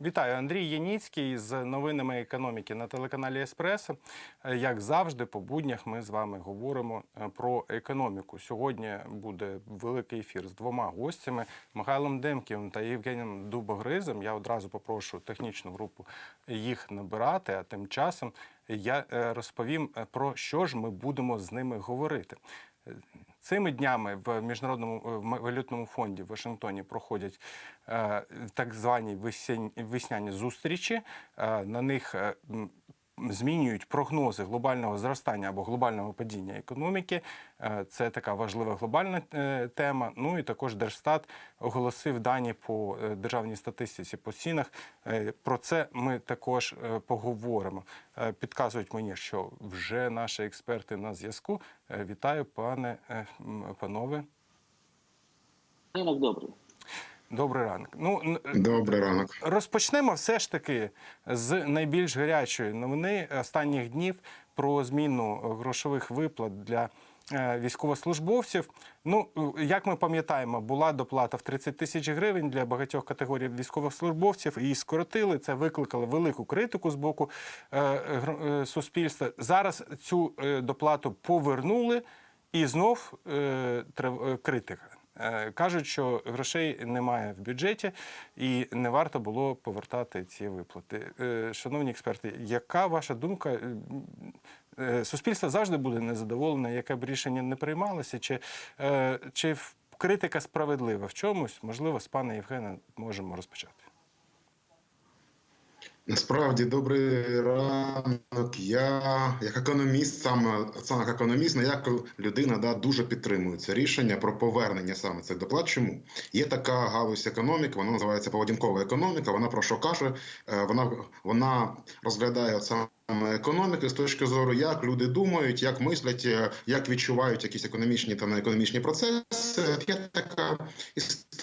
Вітаю, Андрій Яніцький з новинами економіки на телеканалі Еспресо. Е, Як завжди, по буднях ми з вами говоримо е, про економіку. Сьогодні буде великий ефір з двома гостями Михайлом Демківим та Євгенієм Дубогризом. Я одразу попрошу технічну групу їх набирати. А тим часом я е, розповім про що ж ми будемо з ними говорити. Цими днями в міжнародному е, валютному фонді в Вашингтоні проходять е, так звані весняні зустрічі. Е, на них змінюють прогнози глобального зростання або глобального падіння економіки. Е, це така важлива глобальна е, тема. Ну і також Держстат оголосив дані по е, державній статистиці по цінах. Про це ми також поговоримо. Підказують мені, що вже наші експерти на зв'язку. Вітаю, пане панове. Добрий. Добрий ранок. Ну н- Добрий ранок. Розпочнемо все ж таки з найбільш гарячої новини останніх днів про зміну грошових виплат для е, військовослужбовців. Ну, е, як ми пам'ятаємо, була доплата в 30 тисяч гривень для багатьох категорій військовослужбовців. Її скоротили. Це викликало велику критику з боку е, е, суспільства. Зараз цю е, доплату повернули, і знов е, е, критика. Е, Кажуть, що грошей немає в бюджеті і не варто було повертати ці виплати. Е, Шановні експерти, яка ваша думка? Е, Суспільство завжди буде незадоволене, яке б рішення не приймалося, чи, чи критика справедлива в чомусь? Можливо, з пана Євгена можемо розпочати. Насправді, добрий ранок. Я як економіст, саме саме як економіст, не як людина, да, дуже підтримую це рішення про повернення саме цих доплат. Чому є така галузь економіки? Вона називається поведінкова економіка. Вона про що каже? Е, Вона вона розглядає саме економіки з точки зору, як люди думають, як мислять, е, як відчувають якісь економічні та неекономічні процеси. Є така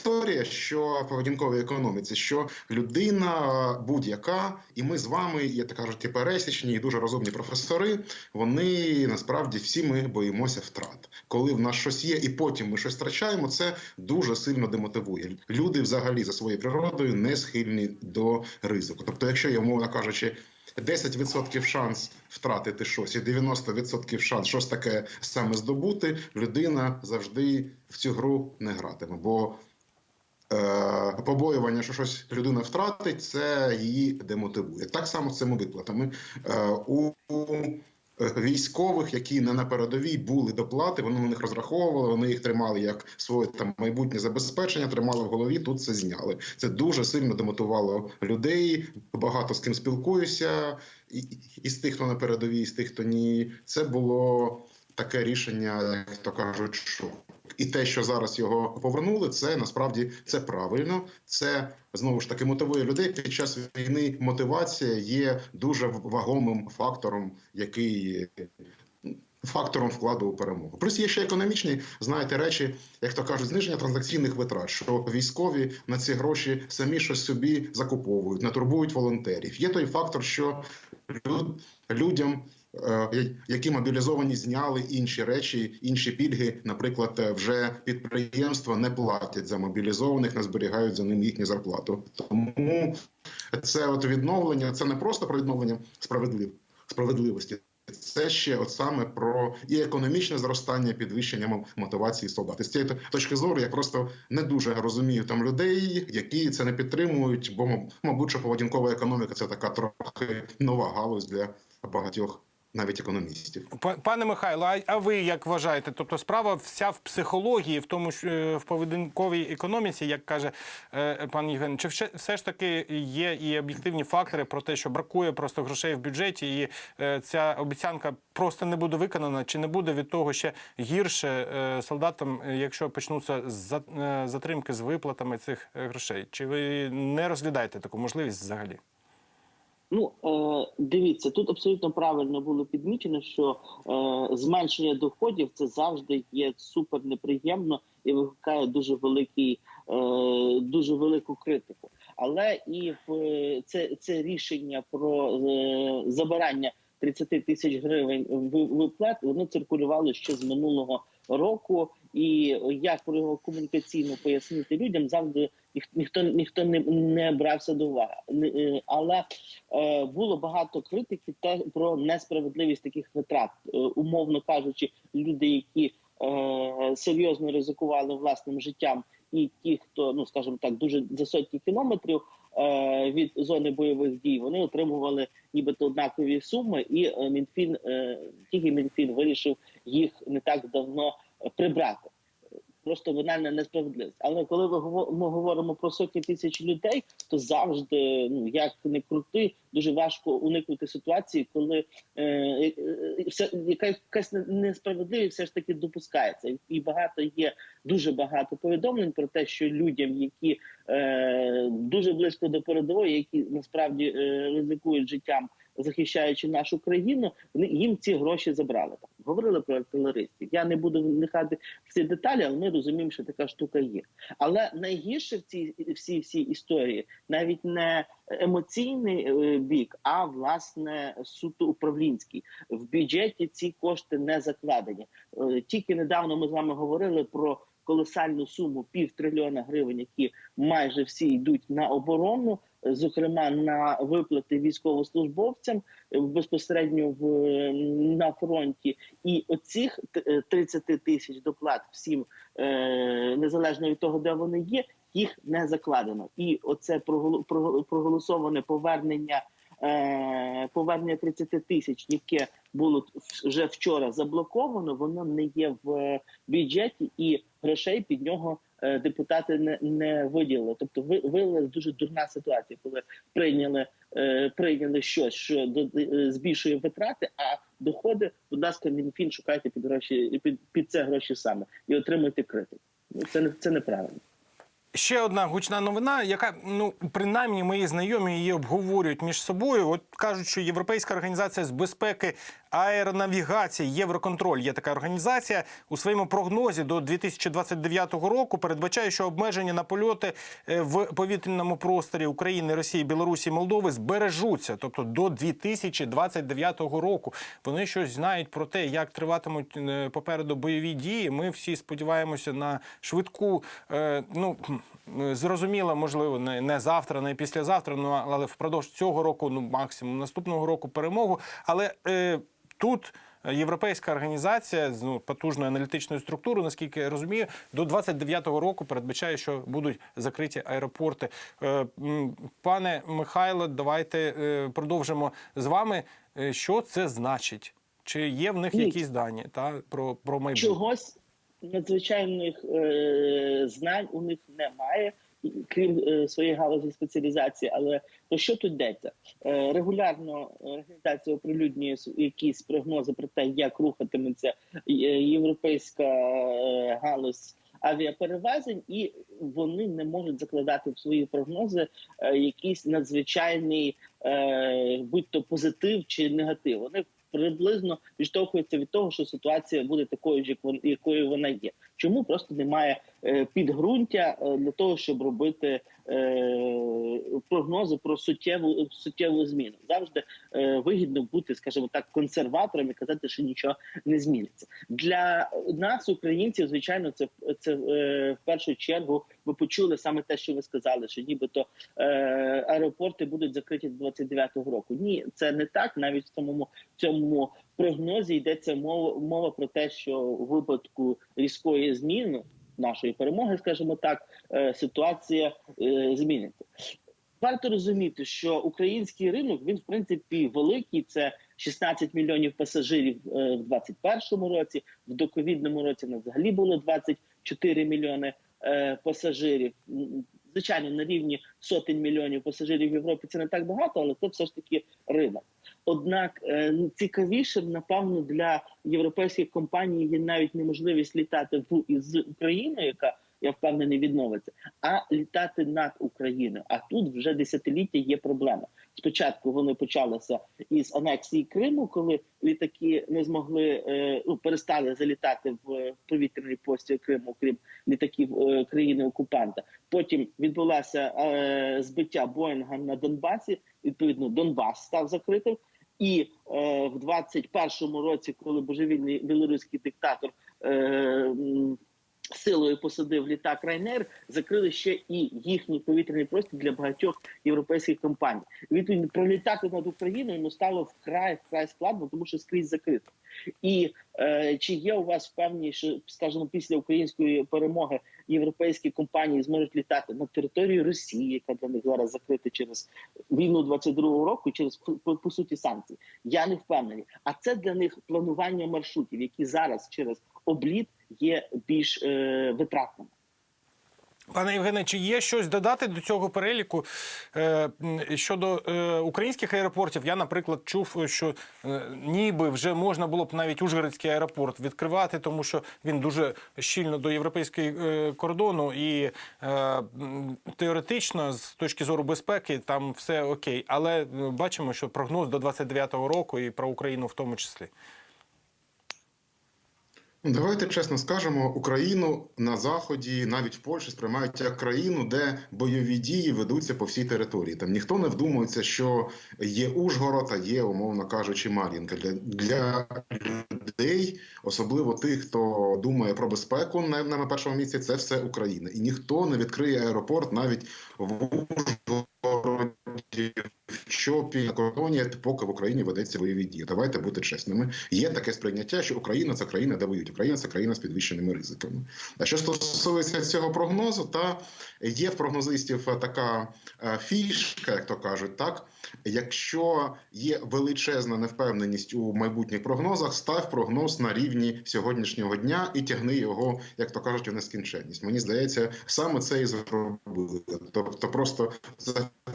історія, що поведінковій економіці, що людина будь-яка, і ми з вами, є так кажуть, і пересічні, і дуже розумні професори. Вони насправді всі ми боїмося втрат. Коли в нас щось є, і потім ми щось втрачаємо, це дуже сильно демотивує. Люди взагалі за своєю природою не схильні до ризику. Тобто, якщо є, умовно кажучи. 10% шанс втратити щось і 90% шанс щось таке саме здобути, людина завжди в цю гру не гратиме. Бо побоювання, що щось людина втратить, це її демотивує. Так само з цими виплатами. Е, у е, Військових, які не на передовій були доплати, вони на них розраховували, вони їх тримали як своє там майбутнє забезпечення, тримали в голові. Тут це зняли. Це дуже сильно демотивувало людей. Багато з ким спілкуюся, і, і з тих, хто на передовій, і з тих, хто ні. Це було таке рішення, як то кажуть, що і те, що зараз його повернули, це насправді це правильно. Це знову ж таки мотивує людей під час війни. Мотивація є дуже вагомим фактором, який фактором вкладу у перемогу. Плюс є ще економічні, знаєте, речі, як то кажуть, зниження транзакційних витрат, що військові на ці гроші самі щось собі закуповують, не турбують волонтерів. Є той фактор, що людям. Е, Які мобілізовані зняли інші речі, інші пільги, наприклад, е, вже підприємства не платять за мобілізованих, не зберігають за ним їхню зарплату. Тому це от відновлення, це не просто про відновлення справедлив, справедливості. Це ще от саме про і економічне зростання, підвищення мо- мотивації солдат. І з цієї точки зору я просто не дуже розумію там людей, які це не підтримують, бо мабуть, що поведінкова економіка це така трохи нова галузь для багатьох навіть економістів. Па- Пане Михайло, а- ви як вважаєте? Тобто справа вся в психології, в тому що е, в поведінковій економіці, як каже е, пан Євген, чи все- ж таки є і об'єктивні фактори про те, що бракує просто грошей в бюджеті, і е, ця обіцянка просто не буде виконана, чи не буде від того ще гірше солдатам, якщо почнуться за- затримки з виплатами цих грошей? Чи ви не розглядаєте таку можливість взагалі? Ну е, дивіться, тут абсолютно правильно було підмічено, що е, зменшення доходів це завжди є супер неприємно і викликає дуже великий, е, дуже велику критику. Але і в це, це рішення про е, забирання 30 тисяч гривень виплат, воно циркулювало ще з минулого року. І як про його комунікаційно пояснити людям, завжди ніх- ніхто ніхто не, не брався до уваги. Е, Але е, було багато критики те про несправедливість таких витрат, Е, умовно кажучи, люди, які е, серйозно ризикували власним життям, і ті, хто ну скажімо так, дуже за сотні кілометрів е, від зони бойових дій, вони отримували нібито однакові суми, і е, Мінфін е, тільки Мінфін вирішив їх не так давно прибрати. Просто банальна несправедливість. Але коли ми говоримо про сотні тисяч людей, то завжди, ну як не крути, дуже важко уникнути ситуації, коли е, е, е, все якась не- несправедливість все ж таки допускається, і багато є дуже багато повідомлень про те, що людям, які е, дуже близько до передової, які насправді е, ризикують життям. Захищаючи нашу країну, вони їм ці гроші забрали. Там говорили про артилеристів. Я не буду вникати в ці деталі, але ми розуміємо, що така штука є. Але найгірше в цій всій всій історії навіть не емоційний е, бік, а власне суто управлінський. В бюджеті ці кошти не закладені. Е, Тільки недавно ми з вами говорили про колосальну суму пів трильйона гривень, які майже всі йдуть на оборону, зокрема на виплати військовослужбовцям е, безпосередньо в е, на фронті. І оцих е, 30 тисяч доплат всім е, незалежно від того, де вони є, їх не закладено. І оце проголо- проголо- проголосоване повернення. е, Повернення 30 тисяч, яке було вже вчора заблоковано, воно не є в е, бюджеті, і грошей під нього е, депутати не, не виділили. Тобто ви- виявилася дуже дурна ситуація, коли прийняли, е, прийняли щось, що е, збільшує витрати, а доходи, будь ласка, мінфін шукайте під гроші під, під це гроші саме і отримуйте критику. Ну, Це не це неправильно. Ще одна гучна новина, яка ну принаймні мої знайомі її обговорюють між собою. От кажуть, що Європейська організація з безпеки аеронавігації Євроконтроль є така організація у своєму прогнозі до 2029 року. Передбачає, що обмеження на польоти е, в повітряному просторі України, Росії, Білорусі, Молдови збережуться, тобто до 2029 року. Вони щось знають про те, як триватимуть е, попереду бойові дії. Ми всі сподіваємося на швидку. е, Ну зрозуміло, можливо, не завтра, не післязавтра, ну але впродовж цього року, ну максимум наступного року перемогу. Але е, тут. Європейська організація з ну, потужною аналітичною структурою, наскільки я розумію, до 29-го року передбачає, що будуть закриті аеропорти. Е, Пане Михайло, давайте е, продовжимо з вами. Е, Що це значить? Чи є в них Ні. якісь дані та про, про майбутнє? Чогось надзвичайних е, знань у них немає, крім е, своєї галузі спеціалізації. Але про що тут йдеться? Е, регулярно організація оприлюднює якісь прогнози про те, як рухатиметься е, європейська е, галузь. Авіаперевезень, і вони не можуть закладати в свої прогнози е, якийсь надзвичайний, е, будь-то позитив чи негатив. Вони приблизно відштовхуються від того, що ситуація буде такою ж, як якою вона є. Чому просто немає е, підґрунтя е, для того, щоб робити е, прогнози про суттєву суттєву зміну? Завжди е, вигідно бути, скажімо так, консерватором і казати, що нічого не зміниться. Для нас, українців, звичайно, це це е, в першу чергу. Ви почули саме те, що ви сказали, що нібито е, аеропорти будуть закриті до 29-го року. Ні, це не так. Навіть в самому цьому прогнозі йдеться мова мова про те, що у випадку різкої зміни нашої перемоги, скажімо так, е, ситуація е, зміниться. Варто розуміти, що український ринок він в принципі великий. Це 16 мільйонів пасажирів е, в 2021 році. В доковідному році на взагалі було 24 мільйони пасажирів. Звичайно, на рівні сотень мільйонів пасажирів в Європі це не так багато, але це все ж таки ринок. Однак е, цікавішим, напевно, для європейських компаній є навіть неможливість літати в із України, яка я впевнений відновиться, а літати над Україною. А тут вже десятиліття є проблема. Спочатку вони почалися із анексії Криму, коли літаки не змогли е, ну, перестали залітати в повітряний простір Криму, крім літаків е, країни окупанта. Потім відбулося е, збиття Боїнга на Донбасі. Відповідно, Донбас став закритим. І е, в 21-му році, коли божевільний білоруський диктатор е, силою посадив літак Райнер, закрили ще і їхній повітряний простір для багатьох європейських компаній. Відповідно, пролітати над Україною ну, стало вкрай вкрай складно, тому що скрізь закрито. І е, чи є у вас впевнені, що скажімо, після української перемоги європейські компанії зможуть літати на територію Росії, яка для них зараз закрита через війну 22-го року, через по, по суті санкції? Я не впевнений. А це для них планування маршрутів, які зараз через обліт є більш е, витратними. Пане Євгене, чи є щось додати до цього переліку е, щодо е, українських аеропортів? Я, наприклад, чув, що ніби вже можна було б навіть Ужгородський аеропорт відкривати, тому що він дуже щільно до європейського кордону, і теоретично, з точки зору безпеки, там все окей. Але бачимо, що прогноз до 29-го року і про Україну в тому числі. Давайте чесно скажемо, Україну на заході, навіть в Польщі, сприймають як країну, де бойові дії ведуться по всій території. Там ніхто не вдумується, що є Ужгород, а є, умовно кажучи, Мар'їнка. Для, для людей, особливо тих, хто думає про безпеку на, на першому місці, це все Україна. І ніхто не відкриє аеропорт навіть в Ужгороді, Чопі, на кордоні, поки в Україні ведеться бойові дії. Давайте бути чесними. Є таке сприйняття, що Україна це країна, де воюють. Україна це країна з підвищеними ризиками. А що стосується цього прогнозу, та є в прогнозистів така е, фішка, як то кажуть, так якщо є величезна невпевненість у майбутніх прогнозах, став прогноз на рівні сьогоднішнього дня і тягни його, як то кажуть, у нескінченність. Мені здається, саме це і зробили. Тобто, просто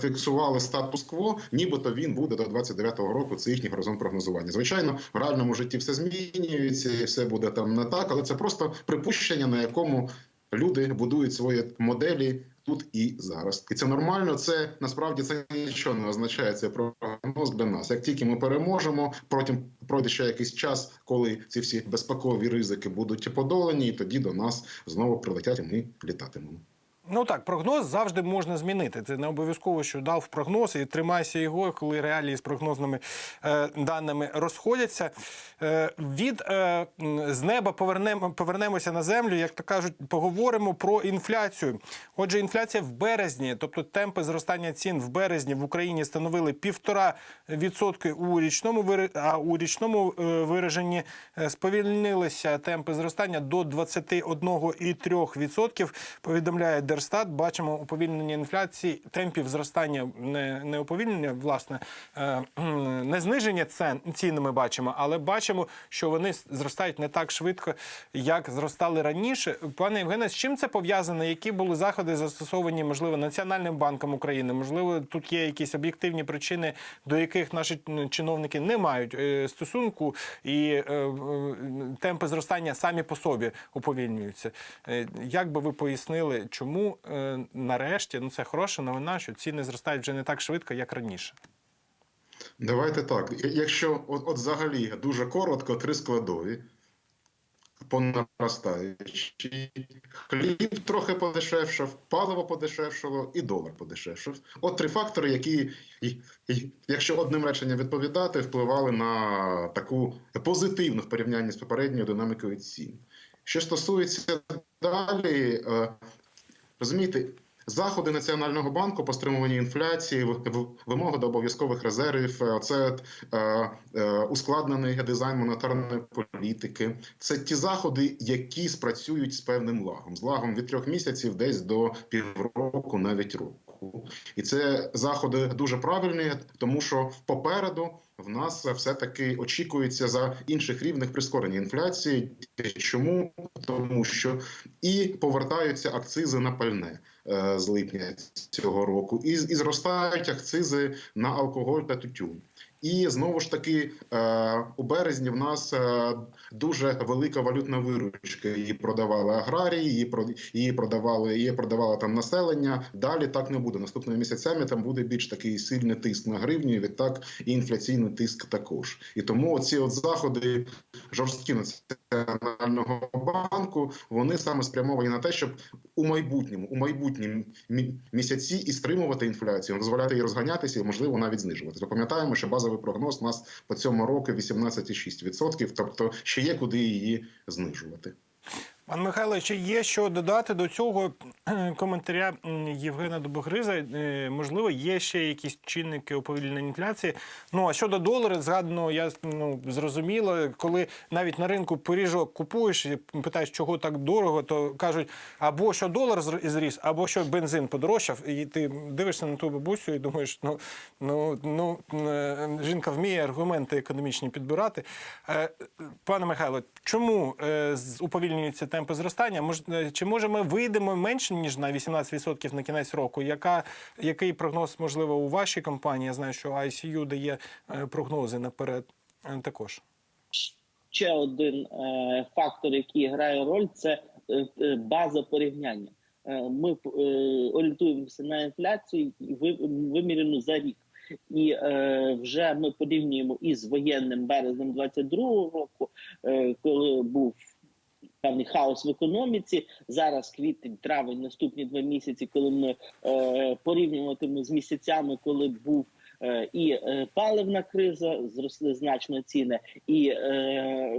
зафіксували статус-кво, нібито він буде до 29-го року. Це їхній горизонт прогнозування. Звичайно, в реальному житті все змінюється і все буде там не так, але це просто припущення, на якому люди будують свої моделі. Тут і зараз, і це нормально. Це насправді це нічого не означає. Це прогноз для нас. Як тільки ми переможемо, потім пройде ще якийсь час, коли ці всі безпекові ризики будуть подолані, і тоді до нас знову прилетять, і ми літатимемо. Ну так, прогноз завжди можна змінити. Це не обов'язково, що дав прогноз і тримайся його, коли реалії з прогнозними е, даними розходяться. Е, від е, з неба повернемо, повернемося на землю, як то кажуть, поговоримо про інфляцію. Отже, інфляція в березні, тобто темпи зростання цін в березні в Україні становили півтора відсотки у річному а у річному е, вираженні е, сповільнилися темпи зростання до 21,3%, повідомляє Держстат. Бачимо уповільнення інфляції, темпів зростання не, не уповільнення, власне, е, не зниження цен, цін ми бачимо, але бачимо, що вони зростають не так швидко, як зростали раніше. Пане Євгене, з чим це пов'язано? Які були заходи застосовані, можливо, Національним банком України? Можливо, тут є якісь об'єктивні причини, до яких наші чиновники не мають е, стосунку, і е, темпи зростання самі по собі уповільнюються. Як би ви пояснили, чому е, нарешті ну це хороша новина, що ціни зростають вже не так швидко, як раніше? Давайте так. Якщо от, от взагалі дуже коротко, три складові. По наростаючій. Хліб трохи подешевшав, паливо подешевшало і долар подешевшав. От три фактори, які, якщо одним реченням відповідати, впливали на таку позитивну в порівнянні з попередньою динамікою цін. Що стосується далі, е, розумієте, Заходи Національного банку по стримуванню інфляції, вимоги до обов'язкових резервів, е, це е, е, ускладнений дизайн монетарної політики. Це ті заходи, які спрацюють з певним лагом, з лагом від трьох місяців, десь до півроку, навіть року. І це заходи дуже правильні, тому що попереду в нас все таки очікується за інших рівних прискорення інфляції. Чому тому, що і повертаються акцизи на пальне е, з липня цього року, і, і зростають акцизи на алкоголь та тютюн. І знову ж таки е, у березні в нас е, дуже велика валютна виручка. Її продавали аграрії, її про її продавали, її продавало там населення. Далі так не буде. Наступними місяцями там буде більш такий сильний тиск на гривню. Відтак і інфляційний тиск також. І тому ці от заходи жорсткі національного банку вони саме спрямовані на те, щоб у майбутньому, у майбутнім місяці і стримувати інфляцію, дозволяти їй розганятися і можливо навіть знижувати. Запам'ятаємо, що базова базовий прогноз у нас по цьому року 18,6%, тобто ще є куди її знижувати. Пан Михайло, чи є що додати до цього коментаря Євгена Добогриза? Е, Можливо, є ще якісь чинники уповільнення інфляції. Ну а щодо долара, згадано, я ну зрозуміло, коли навіть на ринку пиріжок купуєш і питаєш, чого так дорого, то кажуть, або що долар зріс, або що бензин подорожчав, і ти дивишся на ту бабусю і думаєш, ну ну ну е, жінка вміє аргументи економічні підбирати. Е, Пане Михайло, чому з- уповільнюються темпи зростання? Мож, е, чи може ми вийдемо менше ніж на 18% на кінець року? Яка який прогноз можливо у вашій компанії? Я знаю, що ICU дає е, прогнози наперед е, також. ще один фактор, який грає роль, це база порівняння. Ми орієнтуємося на інфляцію вимірену за рік. І вже ми порівнюємо із воєнним березнем 22-го року, коли був певний хаос в економіці. Зараз квітень, травень, наступні два місяці, коли ми е, порівнюватимемо з місяцями, коли був е, і е, паливна криза, зросли значно ціни, і е,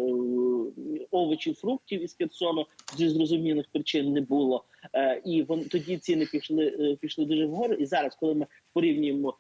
овочів, фруктів із Херсону зі зрозумілих причин не було. Е, і вон тоді ціни пішли е, пішли дуже вгору. І зараз, коли ми порівнюємо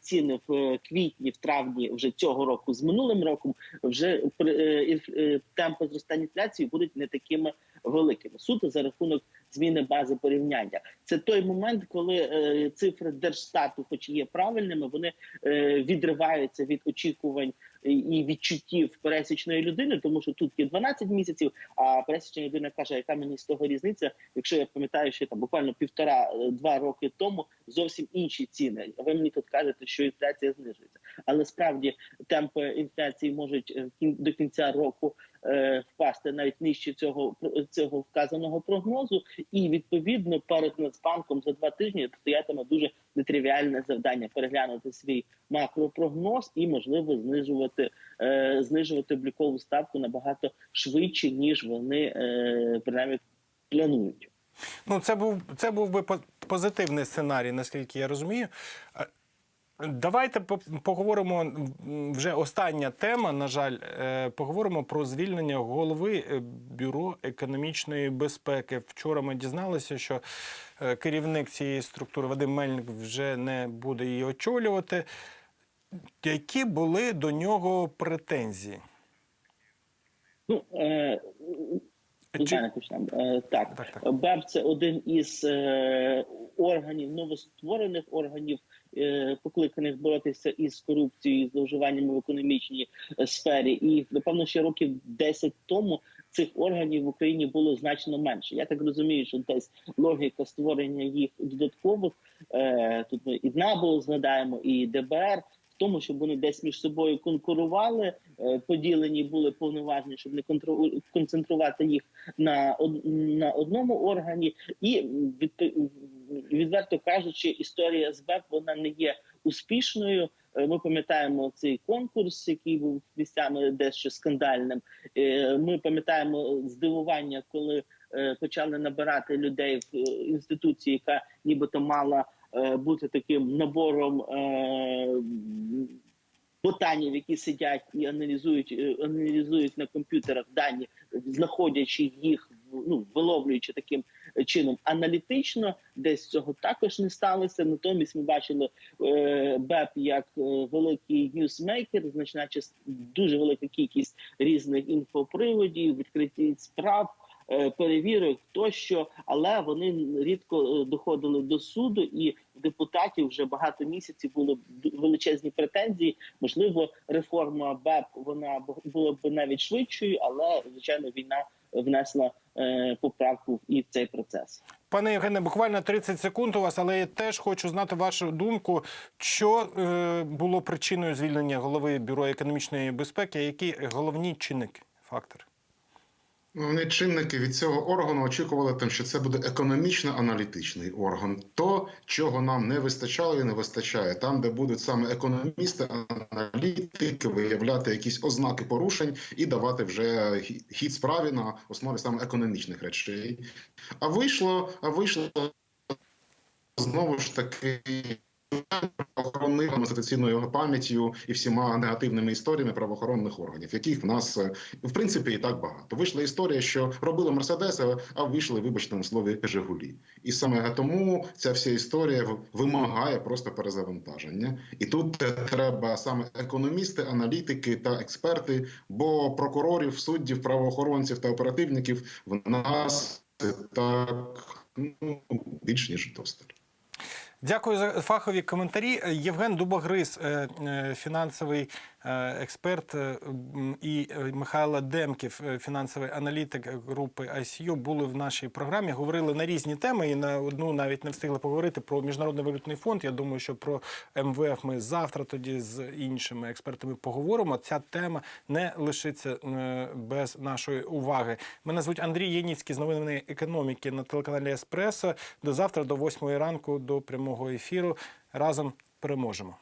ціни в е, квітні, в травні вже цього року з минулим роком, вже е, е, темпи зростання інфляції будуть не такими великими. Суто за рахунок зміни бази порівняння. Це той момент, коли е, цифри держстату, хоч є правильними, вони е, відриваються від очікувань і відчуттів пересічної людини, тому що тут є 12 місяців. А пересічна людина каже, яка мені з того різниця, якщо я пам'ятаю, що там буквально півтора-два роки тому зовсім інші ціни. Ви мені тут кажете, що інфляція знижується. Але справді темпи інфляції можуть е, до кінця року е, впасти навіть нижче цього цього вказаного прогнозу, і відповідно перед Нацбанком за два тижні стоятиме дуже нетривіальне завдання переглянути свій макропрогноз і можливо знижувати е, знижувати облікову ставку набагато швидше ніж вони е, принаймні планують. Ну, це був це був би по- позитивний сценарій, наскільки я розумію. Давайте по- поговоримо вже остання тема. На жаль, е, поговоримо про звільнення голови е, бюро економічної безпеки. Вчора ми дізналися, що е, керівник цієї структури Вадим Мельник вже не буде її очолювати. Які були до нього претензії? Ну е, Чи- так. Так, так. БЕП це один із е, органів, новостворених органів, покликаних боротися із корупцією, і зловживаннями в економічній е, сфері. І напевно ще років 10 тому цих органів в Україні було значно менше. Я так розумію, що десь логіка створення їх додаткових е, тут ми і НАБУ згадаємо, і ДБР. Тому, щоб вони десь між собою конкурували, е, поділені були повноваження, щоб не концентрувати їх на на одному органі, і відверто кажучи, історія з БЕП вона не є успішною. Е, Ми пам'ятаємо цей конкурс, який був місцями дещо скандальним. Е, Ми пам'ятаємо здивування, коли е, почали набирати людей в інституції, яка нібито мала бути таким набором. Ботанів, які сидять і аналізують, аналізують на комп'ютерах дані, знаходячи їх, ну виловлюючи таким чином аналітично, десь цього також не сталося. Натомість ми бачили е, БЕП як е, великий ньюсмейкер, значна дуже велика кількість різних інфоприводів, відкриті справ. е, Перевірок тощо, але вони рідко е, доходили до суду, і депутатів вже багато місяців було величезні претензії. Можливо, реформа БЕП вона була б навіть швидшою, але звичайно війна внесла е, поправку і в цей процес. Пане Євгене, буквально 30 секунд у вас, але я теж хочу знати вашу думку, що е, було причиною звільнення голови бюро економічної безпеки, які головні чинники, фактори? Вони чинники від цього органу очікували, там, що це буде економічно-аналітичний орган. То, чого нам не вистачало і не вистачає, там, де будуть саме економісти, аналітики, виявляти якісь ознаки порушень і давати вже хід справі на основі саме економічних речей. А вийшло, а вийшло знову ж таки правоохоронною конституційною пам'яттю і всіма негативними історіями правоохоронних органів, яких в нас е, в принципі і так багато. Вийшла історія, що робили мерседеси, а вийшли, вибачте на слові, Жигулі. І саме тому ця вся історія вимагає просто перезавантаження. І тут е, треба саме економісти, аналітики та експерти, бо прокурорів, суддів, правоохоронців та оперативників в нас е, так ну, більш ніж досталь. Дякую за фахові коментарі. Євген Дубогриз, е, е, фінансовий експерт, е, і е, Михайло Демків, е, фінансовий аналітик групи ICU, були в нашій програмі. Говорили на різні теми, і на одну навіть не встигли поговорити про міжнародний валютний фонд. Я думаю, що про МВФ ми завтра тоді з іншими експертами поговоримо. Ця тема не лишиться е, без нашої уваги. Мене звуть Андрій Яніцький з новини економіки на телеканалі Еспресо. До завтра, до 8 ранку, до прямого ефіру. Разом переможемо.